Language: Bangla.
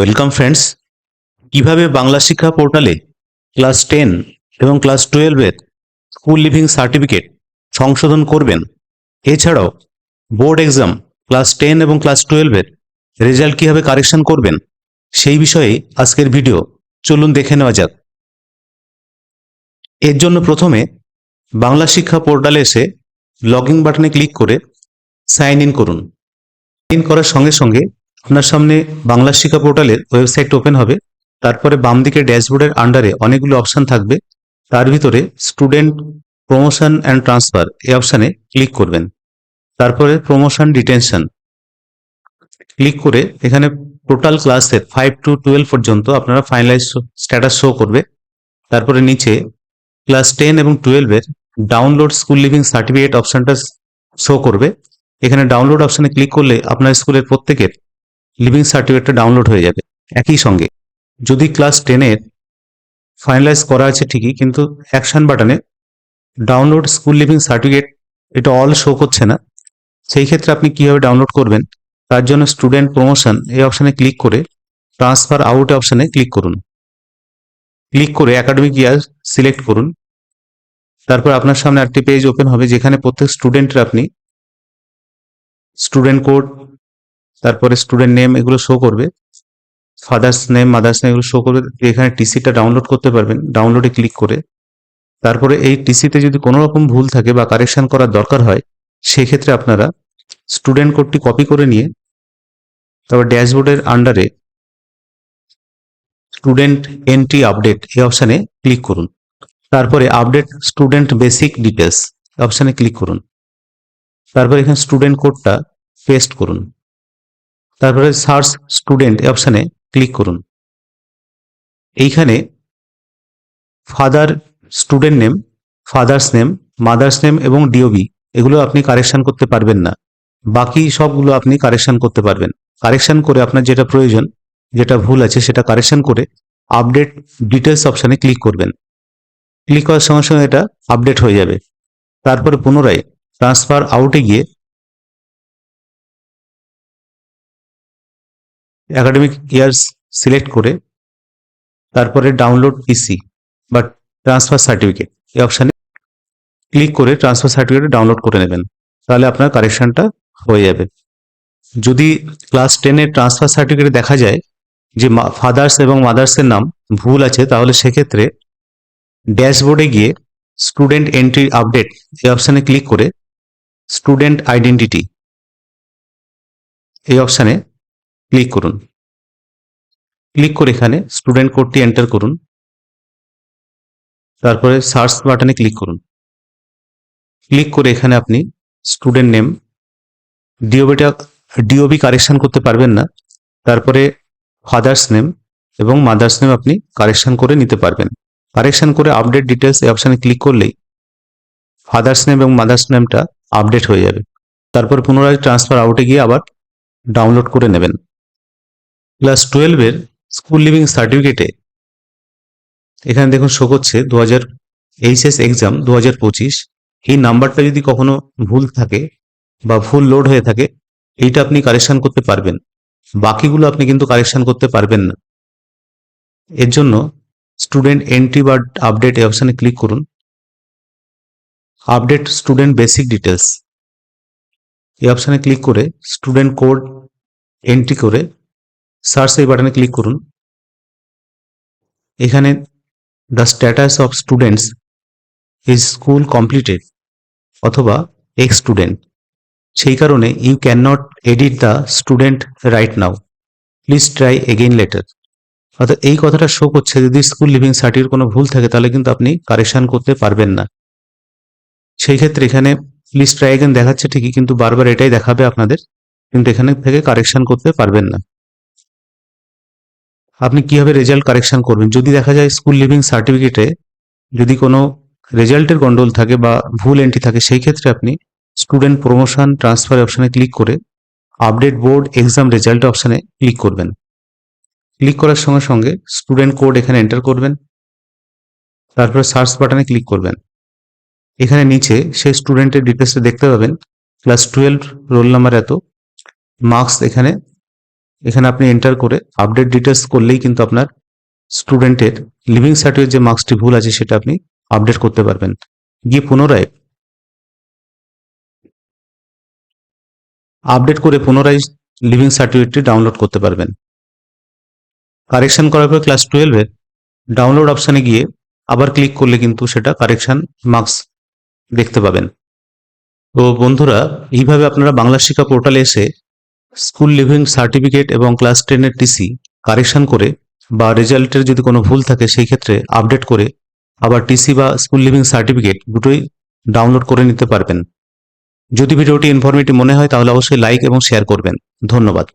ওয়েলকাম ফ্রেন্ডস কীভাবে বাংলা শিক্ষা পোর্টালে ক্লাস টেন এবং ক্লাস টুয়েলভের স্কুল লিভিং সার্টিফিকেট সংশোধন করবেন? এছাড়াও বোর্ড এক্সাম, ক্লাস টেন এবং ক্লাস টুয়েলভের রেজাল্ট কীভাবে কারেকশন করবেন? সেই বিষয়ে আজকের ভিডিও। চলুন দেখে নেওয়া যাক। এর জন্য প্রথমে বাংলা শিক্ষা পোর্টালে এসে লগ ইন বাটনে ক্লিক করে সাইন ইন করুন। ইন করার সঙ্গে সঙ্গে আপনার সামনে বাংলা শিক্ষা পোর্টালের ওয়েবসাইট ওপেন হবে। তারপরে বাম দিকে ড্যাশবোর্ডের আন্ডারে অনেকগুলো অপশন থাকবে। তার ভিতরে স্টুডেন্ট প্রমোশন অ্যান্ড ট্রান্সফার এই অপশানে ক্লিক করবেন। তারপরে প্রমোশন ডিটেনশন ক্লিক করে এখানে টোটাল ক্লাসের ফাইভ টু টুয়েলভ পর্যন্ত আপনারা ফাইনালাইজ স্ট্যাটাস শো করবে। তারপরে নিচে ক্লাস টেন এবং টুয়েলভের ডাউনলোড স্কুল লিভিং সার্টিফিকেট অপশনটা শো করবে। এখানে ডাউনলোড অপশানে ক্লিক করলে আপনার স্কুলের প্রত্যেকের লিভিং সার্টিফিকেটটা ডাউনলোড হয়ে যাবে, একই সঙ্গে। যদি ক্লাস টেনের ফাইনালাইজ করা আছে ঠিকই, কিন্তু অ্যাকশন বাটনে ডাউনলোড স্কুল লিভিং সার্টিফিকেট এটা অল শো করছে না। সেই ক্ষেত্রে আপনি কীভাবে ডাউনলোড করবেন? তার জন্য স্টুডেন্ট প্রমোশন এই অপশনে ক্লিক করে ট্রান্সফার আউট অপশনে ক্লিক করুন। ক্লিক করে একাডেমিক ইয়ার সিলেক্ট করুন। তারপর আপনার সামনে একটি পেজ ওপেন হবে, যেখানে প্রত্যেক স্টুডেন্টের আপনি স্টুডেন্ট কোড তারপরে স্টুডেন্ট নেম এগুলো শো করবে ফাদার্স নেম মাদার্স নেম এগুলো শো করবে এখানে টিসিটা ডাউনলোড করতে পারবেন ডাউনলোডে ক্লিক করে। তারপরে এই টিসিতে যদি কোনো রকম ভুল থাকে বা কারেকশন করার দরকার হয়, সেক্ষেত্রে আপনারা স্টুডেন্ট কোডটি কপি করে নিয়ে, তারপর ড্যাশবোর্ডের আন্ডারে স্টুডেন্ট এন্ট্রি আপডেট এই অপশানে ক্লিক করুন। তারপরে আপডেট স্টুডেন্ট বেসিক ডিটেলস অপশানে ক্লিক করুন। তারপরে এখানে স্টুডেন্ট কোডটা পেস্ট করুন। তারপরে সার্চ স্টুডেন্ট অপশানে ক্লিক করুন। এইখানে father student name father's name mother's name এবং ডিওবি এগুলো আপনি কারেকশান করতে পারবেন না। বাকি সবগুলো আপনি কারেকশান করতে পারবেন। কারেকশান করে আপনার যেটা প্রয়োজন, যেটা ভুল আছে সেটা কারেকশান করে আপডেট ডিটেলস অপশানে ক্লিক করবেন। ক্লিক করার সঙ্গে সঙ্গে এটা আপডেট হয়ে যাবে। তারপরে পুনরায় ট্রান্সফার আউটে গিয়ে একাডেমিক ইয়ার্স সিলেক্ট করে তারপরে ডাউনলোড পিসি বা ট্রান্সফার সার্টিফিকেট এই অপশানে ক্লিক করে ট্রান্সফার সার্টিফিকেট ডাউনলোড করে নেবেন। তাহলে আপনার কারেকশনটা হয়ে যাবে। যদি ক্লাস টেনের ট্রান্সফার সার্টিফিকেটে দেখা যায় যে ফাদার্স এবং মাদার্সের নাম ভুল আছে, তাহলে সেক্ষেত্রে ড্যাশবোর্ডে গিয়ে স্টুডেন্ট এন্ট্রি আপডেট এই অপশানে ক্লিক করে স্টুডেন্ট আইডেন্টিটি এই অপশানে ক্লিক করুন। ক্লিক করে এখানে স্টুডেন্ট কোডটি এন্টার করুন। তারপরে সার্চ বাটনে ক্লিক করুন। ক্লিক করে এখানে আপনি স্টুডেন্ট নেম ডিওবিটা ডিওবি কারেকশন করতে পারবেন না। তারপরে ফাদার্স নেম এবং মাদার্স নেম আপনি কারেকশন করে নিতে পারবেন। কারেকশন করে আপডেট ডিটেলস এই অপশানে ক্লিক করলেই ফাদার্স নেম এবং মাদার্স নেমটা আপডেট হয়ে যাবে। তারপর পুনরায় ট্রান্সফার আউটে গিয়ে আবার ডাউনলোড করে নেবেন। ক্লাস টুয়েলভের স্কুল লিভিং সার্টিফিকেটে। এখানে দেখুন শো করছে দু হাজার এইচএস এক্সাম দু হাজার পঁচিশ। এই নাম্বারটা যদি কখনো ভুল থাকে বা ভুল লোড হয়ে থাকে, এইটা আপনি কারেকশন করতে পারবেন। বাকিগুলো আপনি কিন্তু কারেকশন করতে পারবেন না। এর জন্য স্টুডেন্ট এন্ট্রি বা আপডেট এই অপশানে ক্লিক করুন। আপডেট স্টুডেন্ট বেসিক ডিটেলস এই অপশানে ক্লিক করে স্টুডেন্ট কোড এন্ট্রি করে সার্চ এই বাটনে ক্লিক করুন। এখানে the status of students is school completed অথবা এক্স স্টুডেন্ট সেই কারণে you can not edit the student right now please try again later অর্থাৎ এই কথাটা শো করছে যদি স্কুল লিভিং সার্টিফিকেট কোনো ভুল থাকে তাহলে কিন্তু আপনি কারেকশান করতে পারবেন না। সেই ক্ষেত্রে এখানে প্লিজ ট্রাই এগেন দেখাচ্ছে ঠিকই কিন্তু বারবার এটাই দেখাবে আপনাদের। কিন্তু এখানে থেকে কারেকশান করতে পারবেন না। আপনি কীভাবে রেজাল্ট কারেকশন করবেন? যদি দেখা যায় স্কুল লিভিং সার্টিফিকেটে যদি কোনো রেজাল্টের গন্ডগোল থাকে বা ভুল এন্ট্রি থাকে, সেই ক্ষেত্রে আপনি স্টুডেন্ট প্রমোশন ট্রান্সফার অপশানে ক্লিক করে আপডেট বোর্ড এক্সাম রেজাল্ট অপশানে ক্লিক করবেন। ক্লিক করার সঙ্গে সঙ্গে স্টুডেন্ট কোড এখানে এন্টার করবেন। তারপরে সার্চ বাটনে ক্লিক করবেন। এখানে নিচে সেই স্টুডেন্টের ডিটেলসটা দেখতে পাবেন। ক্লাস টুয়েলভ রোল নাম্বার এত। মার্কস এখানে এখানে আপনি এন্টার করে আপডেট ডিটেলস করলেই কিন্তু আপনার স্টুডেন্টের লিভিং সার্টিফিকেট যে মার্কসটি ভুল আছে সেটা আপনি আপডেট করতে পারবেন। গিয়ে পুনরায় আপডেট করে পুনরায় লিভিং সার্টিফিকেটটি ডাউনলোড করতে পারবেন। কারেকশন করার পর ক্লাস টুয়েলভের ডাউনলোড অপশানে গিয়ে আবার ক্লিক করলে কিন্তু সেটা কারেকশন মার্কস দেখতে পাবেন। তো বন্ধুরা, এইভাবে আপনারা বাংলা শিক্ষা পোর্টালে এসে স্কুল লিভিং সার্টিফিকেট এবং ক্লাস টেনের টিসি কারেকশন করে বা রেজাল্টের যদি কোনো ভুল থাকে, সেই ক্ষেত্রে আপডেট করে আবার টিসি বা স্কুল লিভিং সার্টিফিকেট দুটোই ডাউনলোড করে নিতে পারবেন। যদি ভিডিওটি ইনফরমেটিভ মনে হয়, তাহলে অবশ্যই লাইক এবং শেয়ার করবেন। ধন্যবাদ।